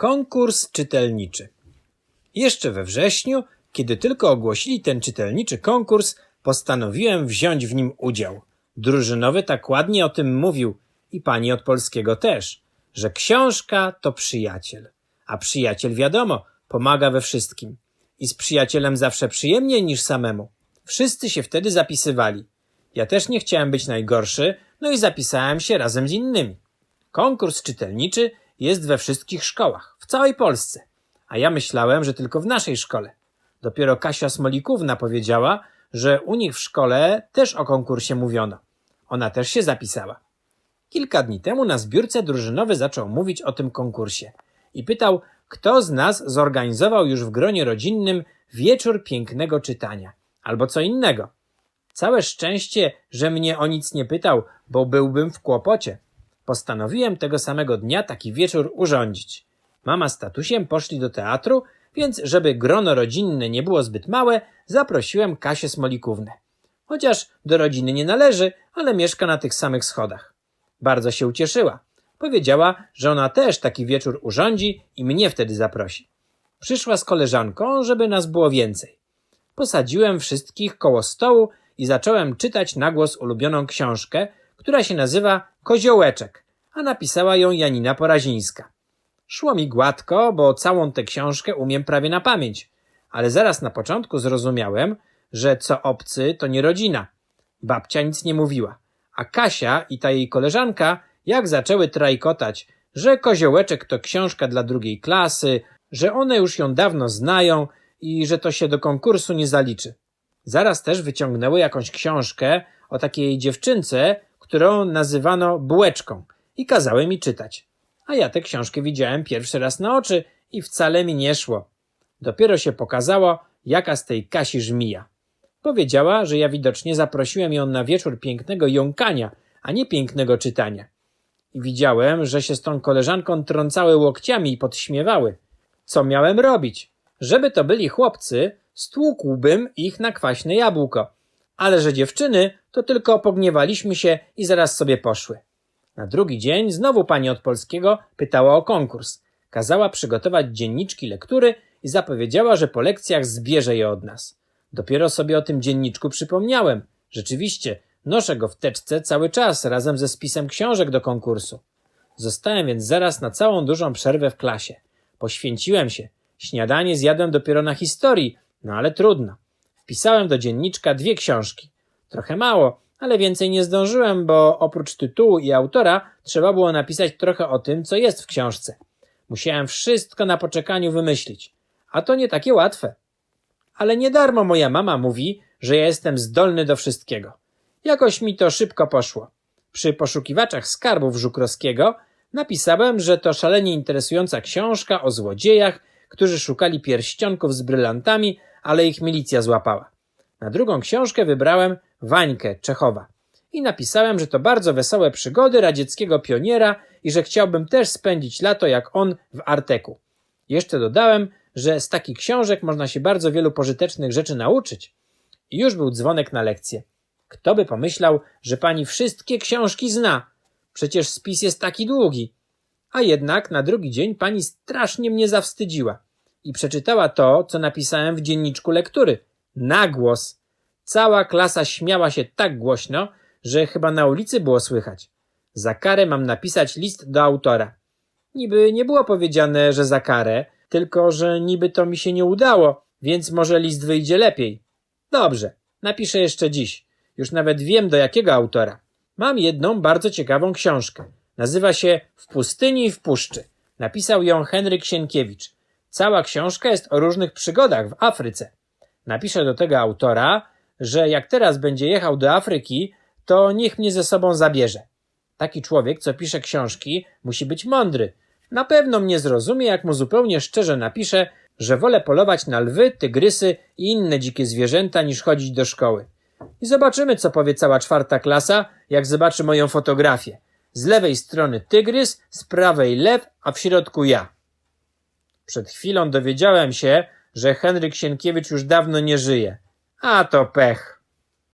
Konkurs czytelniczy. Jeszcze we wrześniu, kiedy tylko ogłosili ten czytelniczy konkurs, postanowiłem wziąć w nim udział. Drużynowy tak ładnie o tym mówił i pani od polskiego też, że książka to przyjaciel. A przyjaciel wiadomo, pomaga we wszystkim. I z przyjacielem zawsze przyjemniej niż samemu. Wszyscy się wtedy zapisywali. Ja też nie chciałem być najgorszy, no i zapisałem się razem z innymi. Konkurs czytelniczy jest we wszystkich szkołach, w całej Polsce. A ja myślałem, że tylko w naszej szkole. Dopiero Kasia Smolikówna powiedziała, że u nich w szkole też o konkursie mówiono. Ona też się zapisała. Kilka dni temu na zbiórce drużynowy zaczął mówić o tym konkursie i pytał, kto z nas zorganizował już w gronie rodzinnym wieczór pięknego czytania albo co innego. Całe szczęście, że mnie o nic nie pytał, bo byłbym w kłopocie. Postanowiłem tego samego dnia taki wieczór urządzić. Mama z tatusiem poszli do teatru, więc żeby grono rodzinne nie było zbyt małe, zaprosiłem Kasię Smolikównę. Chociaż do rodziny nie należy, ale mieszka na tych samych schodach. Bardzo się ucieszyła. Powiedziała, że ona też taki wieczór urządzi i mnie wtedy zaprosi. Przyszła z koleżanką, żeby nas było więcej. Posadziłem wszystkich koło stołu i zacząłem czytać na głos ulubioną książkę, która się nazywa Koziołeczek, a napisała ją Janina Porazińska. Szło mi gładko, bo całą tę książkę umiem prawie na pamięć, ale zaraz na początku zrozumiałem, że co obcy to nie rodzina. Babcia nic nie mówiła, a Kasia i ta jej koleżanka jak zaczęły trajkotać, że Koziołeczek to książka dla drugiej klasy, że one już ją dawno znają i że to się do konkursu nie zaliczy. Zaraz też wyciągnęły jakąś książkę o takiej dziewczynce, którą nazywano bułeczką i kazały mi czytać. A ja tę książkę widziałem pierwszy raz na oczy i wcale mi nie szło. Dopiero się pokazało, jaka z tej Kasi żmija. Powiedziała, że ja widocznie zaprosiłem ją na wieczór pięknego jąkania, a nie pięknego czytania. I widziałem, że się z tą koleżanką trącały łokciami i podśmiewały. Co miałem robić? Żeby to byli chłopcy, stłukłbym ich na kwaśne jabłko. Ale że dziewczyny, to tylko pogniewaliśmy się i zaraz sobie poszły. Na drugi dzień znowu pani od polskiego pytała o konkurs. Kazała przygotować dzienniczki lektury i zapowiedziała, że po lekcjach zbierze je od nas. Dopiero sobie o tym dzienniczku przypomniałem. Rzeczywiście, noszę go w teczce cały czas razem ze spisem książek do konkursu. Zostałem więc zaraz na całą dużą przerwę w klasie. Poświęciłem się. Śniadanie zjadłem dopiero na historii, no ale trudno. Wpisałem do dzienniczka dwie książki. Trochę mało, ale więcej nie zdążyłem, bo oprócz tytułu i autora trzeba było napisać trochę o tym, co jest w książce. Musiałem wszystko na poczekaniu wymyślić. A to nie takie łatwe. Ale nie darmo moja mama mówi, że ja jestem zdolny do wszystkiego. Jakoś mi to szybko poszło. Przy poszukiwaczach skarbów Żukrowskiego napisałem, że to szalenie interesująca książka o złodziejach, którzy szukali pierścionków z brylantami, ale ich milicja złapała. Na drugą książkę wybrałem Wańkę Czechowa i napisałem, że to bardzo wesołe przygody radzieckiego pioniera i że chciałbym też spędzić lato jak on w Arteku. Jeszcze dodałem, że z takich książek można się bardzo wielu pożytecznych rzeczy nauczyć. I już był dzwonek na lekcję. Kto by pomyślał, że pani wszystkie książki zna? Przecież spis jest taki długi. A jednak na drugi dzień pani strasznie mnie zawstydziła i przeczytała to, co napisałem w dzienniczku lektury. Na głos. Cała klasa śmiała się tak głośno, że chyba na ulicy było słychać. Za karę mam napisać list do autora. Niby nie było powiedziane, że za karę, tylko że niby to mi się nie udało, więc może list wyjdzie lepiej. Dobrze, napiszę jeszcze dziś. Już nawet wiem do jakiego autora. Mam jedną bardzo ciekawą książkę. Nazywa się W pustyni i w puszczy. Napisał ją Henryk Sienkiewicz. Cała książka jest o różnych przygodach w Afryce. Napiszę do tego autora, że jak teraz będzie jechał do Afryki, to niech mnie ze sobą zabierze. Taki człowiek, co pisze książki, musi być mądry. Na pewno mnie zrozumie, jak mu zupełnie szczerze napiszę, że wolę polować na lwy, tygrysy i inne dzikie zwierzęta, niż chodzić do szkoły. I zobaczymy, co powie cała czwarta klasa, jak zobaczy moją fotografię. Z lewej strony tygrys, z prawej lew, a w środku ja. Przed chwilą dowiedziałem się, że Henryk Sienkiewicz już dawno nie żyje. A to pech.